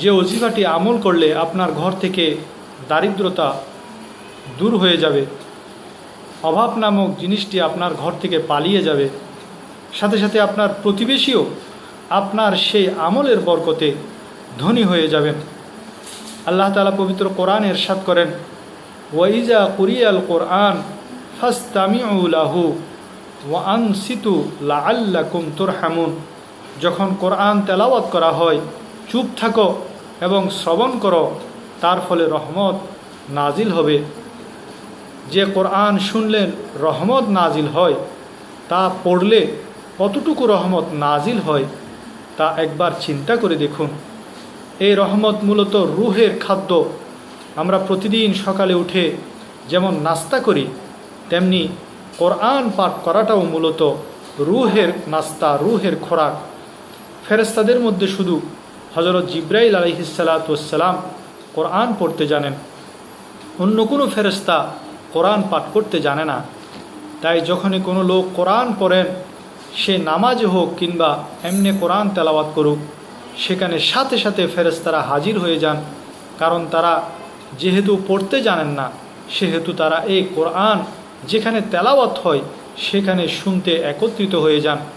যে অজিফাটি আমল করলে আপনার ঘর থেকে দারিদ্রতা দূর হয়ে যাবে। অভাব নামক জিনিসটি আপনার ঘর থেকে পালিয়ে যাবে। সাথে সাথে আপনার প্রতিবেশীও আপনার সেই আমলের বরকতে ধনী হয়ে যাবেন। আল্লাহ তালা পবিত্র কোরআন এরশাদ করেন, ওয়াইজা কুরিয়াল কোরআন ফাস্তামিউলাহু ওয়ান সিতু লা আল্লাকুম তুরহামুন। যখন কোরআন তেলাওয়াত করা হয় চুপ থাকো এবং শ্রবণ করো, তার ফলে রহমত নাজিল হবে। যে কোরআন শুনলেন রহমত নাজিল হয়, তা পড়লে কতটুকু রহমত নাজিল হয়, তা একবার চিন্তা করে দেখুন। এই রহমত মূলত রুহের খাদ্য। আমরা প্রতিদিন সকালে উঠে যেমন নাস্তা করি, তেমনি কোরআন পাঠ করাটাও মূলত রুহের নাস্তা, রুহের খোরাক। ফেরেস্তাদের মধ্যে শুধু হজরত জিব্রাইল আলহিসাল্লাতুসাল্লাম কোরআন পড়তে জানেন। অন্য কোনো ফেরেস্তা কোরআন পাঠ করতে জানে না। তাই যখনই কোনো লোক কোরআন পড়েন, সে নামাজ হোক কিংবা এমনি কোরআন তেলাওয়াত করুক, সেখানে সাথে সাথে ফেরেস্তারা হাজির হয়ে যান। কারণ তারা যেহেতু পড়তে জানেন না, সেহেতু তারা এই কোরআন যেখানে তেলাওয়াত হয়, সেখানে শুনতে একত্রিত হয়ে যান।